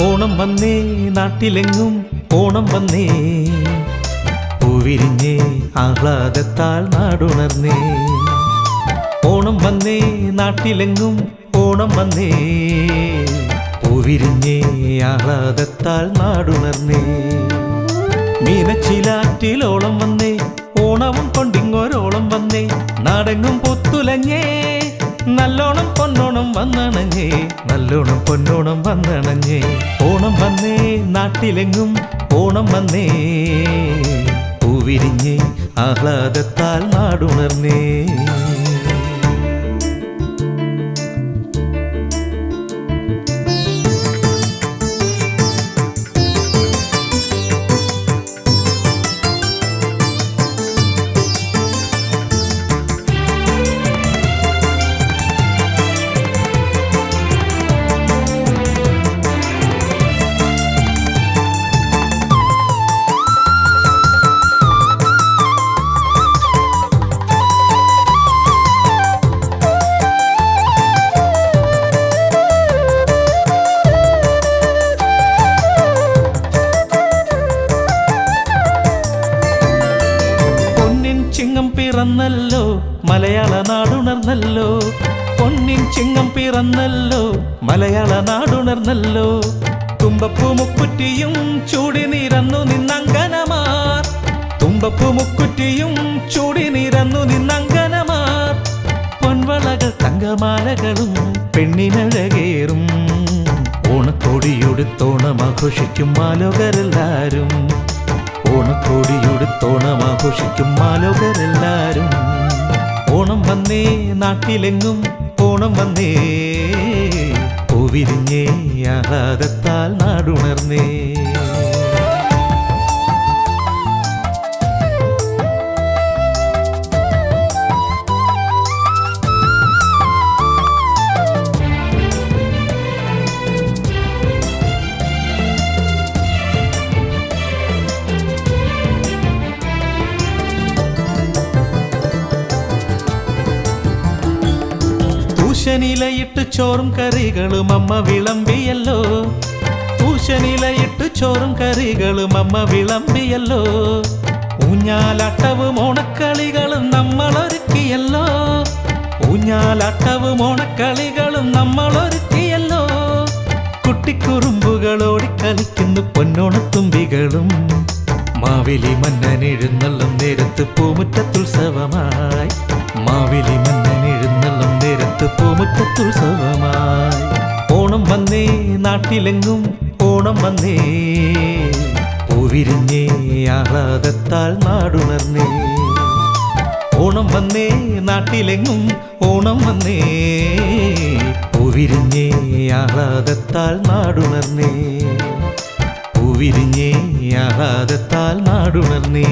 ഓണം വന്നേ നാട്ടിലെങ്ങും ഓണം വന്നേ. പൂവിരിഞ്ഞേ ആഹ്ലാദത്താൽ നാടുണർന്നേ. ഓണം വന്നേ നാട്ടിലെങ്ങും ഓണം വന്നേ. പൂവിരിഞ്ഞേ ആഹ്ലാദത്താൽ നാടുണർന്നേ. മീനച്ചിലാറ്റിൽ ഓണം വന്നേ ഓണവും കൊണ്ടിങ്ങോരോളം വന്നേ. നാടെങ്ങും പൊത്തുലഞ്ഞേ. നല്ലോണം പൊന്നോണം വന്നണഞ്ഞേ നല്ലോണം പൊന്നോണം വന്നണഞ്ഞേ. ഓണം വന്നേ നാട്ടിലെങ്ങും ഓണം വന്നേ. പൂവിരിഞ്ഞേ ആഹ്ലാദത്താൽ നാടുണർന്നേ. പിറന്നല്ലോ മലയാള നാടുണർന്നല്ലോ. പൊന്നിൻ ചിങ്ങം പിറന്നല്ലോ മലയാള നാടുണർന്നല്ലോ. തുമ്പപ്പൂ മുക്കുറ്റിയും ചൂടി നിരന്നു നിന്നങ്കനമാർ തുമ്പപ്പൂ മുക്കുറ്റിയും ചൂടി നിരന്നു നിന്നങ്കനമാർ പൊൻവളകൾ തങ്കമാലകളും പെണ്ണിനഴകേറും ഓണക്കോടിയൊടുത്തോണം ആഘോഷിക്കും മാലോകരെല്ലാരും. ഓണക്കോടിയൊടുത്തോണം ആഘോഷിക്കും മാലോകരെല്ലാരും. ഓണം വന്നേ നാട്ടിലെങ്ങും ഓണം വന്നേ. പൂവിരിഞ്ഞേ ആഹ്ലാദത്താൽ നാടുണർന്നേ. തൂശനിലയിട്ട് ചോറും കറികളും അമ്മ വിളമ്പിയല്ലോ. പൂശനിലയിട്ട് ചോറും കറികളും അമ്മ വിളമ്പിയല്ലോ. ഊഞ്ഞാലാട്ടവും ഓണക്കളികളും നമ്മൾ ഒരുക്കിയല്ലോ ഊഞ്ഞാലാട്ടവും ഓണക്കളികളും നമ്മൾ ഒരുക്കിയല്ലോ കുട്ടിക്കുറുമ്പുകൾ ഓടിക്കളിക്കുന്നു പൊന്നോണത്തുമ്പികളും. മാവേലി മന്നൻ എഴുന്നള്ളം നേരത്ത് പൂമുറ്റത്തുത്സവമായി. മാവേലി മന്നൻ നേരത്ത് പൂമുറ്റത്തുത്സവമായി ഓണം വന്നേ നാട്ടിലെങ്ങും ഓണം വന്നേ. പൂവിരിഞ്ഞേ ആഹ്ലാദത്താൽ നാടുണർന്നേ. ഓണം വന്നേ നാട്ടിലെങ്ങും ഓണം വന്നേ. പൂവിരിഞ്ഞേ ആഹ്ലാദത്താൽ നാടുണർന്നേ. പൂവിരിഞ്ഞേ ആഹ്ലാദത്താൽ നാടുണർന്നേ.